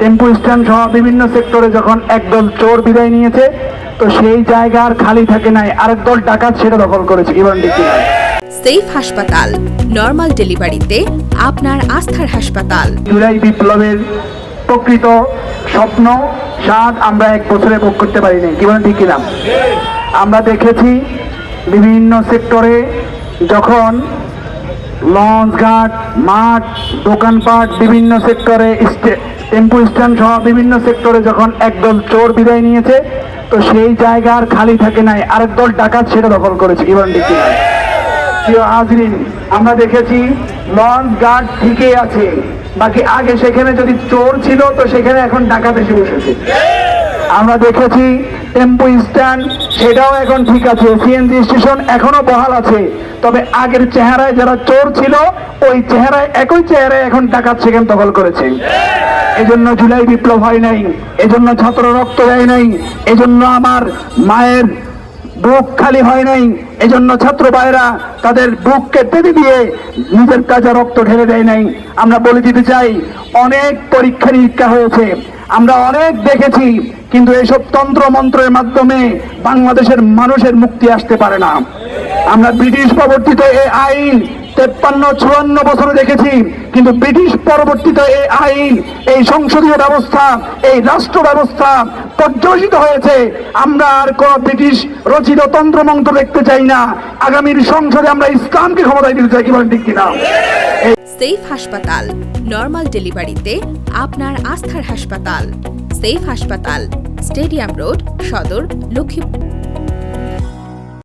টেম্পু stand সহ বিভিন্ন সেক্টরে যখন একদল চোর বিদায় নিয়েছে তো সেই জায়গা আর খালি থাকে নাই। আরেক দল ডাকাত সেটা দখল করেছে বলেন সেফ হাসপাতাল নর্মাল ডেলিভারিতে আপনার আস্থার হাসপাতাল। জুলাই বিপ্লবের প্রকৃত স্বপ্ন স্বাদ আমরা এক বছরে ভোগ করতে পারিনি কি বলেন ঠিক কিনা? আমরা দেখেছি বিভিন্ন সেক্টরে যখন লঞ্চ ঘাট মাঠ দোকানপাট বিভিন্ন সেক্টরে টেম্পু স্ট্যান্ড সহ বিভিন্ন সেক্টরে যখন একদল চোর বিদায় নিয়েছে, তো সেই জায়গা আর খালি থাকে নাই। আরেক দল ডাকাত সেটা দখল করেছে ঠিক কিনা? আমরা দেখেছি লঞ্চ গার্ড ঠিকই আছে, বাকি আগে সেখানে যদি চোর ছিল, তো সেখানে এখন ডাকাত এসে বসেছে। আমরা দেখেছি টেম্পু স্ট্যান্ড, সেটাও এখন ঠিক আছে, সিএনজি স্টেশন এখনও বহাল আছে। তবে আগের চেহারায় যারা চোর ছিল, ওই চেহারায়, একই চেহারায় এখন ডাকাত সেখানে দখল করেছে। এজন্য জুলাই বিপ্লব হয় নাই, এজন্য ছাত্র রক্ত দেয় নাই, এজন্য আমার মায়ের বুক খালি হয় নাই, এজন্য ছাত্র ভাইরা তাদের বুককে টেনে দিয়ে নিজের কাজে রক্ত ঢেলে দেয় নাই। আমরা বলে দিতে চাই, অনেক পরীক্ষা নিরীক্ষা হয়েছে, আমরা অনেক দেখেছি, কিন্তু এসব তন্ত্র মন্ত্রের মাধ্যমে বাংলাদেশের মানুষের মুক্তি আসতে পারে না। আমরা ব্রিটিশ প্রবর্তিত এই আইন তেপ্পান্ন, চুয়ান্ন বছরে দেখেছি, কিন্তু ব্রিটিশ পরবর্তীতে এই আইন, এই সংসদীয় ব্যবস্থা, এই রাষ্ট্র ব্যবস্থা পর্যবেসিত হয়েছে। আমরা আর কোন ব্রিটিশ রচিত তন্ত্রমন্ত্র দেখতে চাই না। আগামীর সংসদে আমরা ইসলামকে ক্ষমতায় দিতে চাই, কি বলেন ঠিক কিনা? সেফ হাসপাতাল, নর্মাল ডেলিভারিতে আপনার আস্থার হাসপাতাল। সেফ হাসপাতাল, স্টেডিয়াম রোড, সদর লক্ষ্মী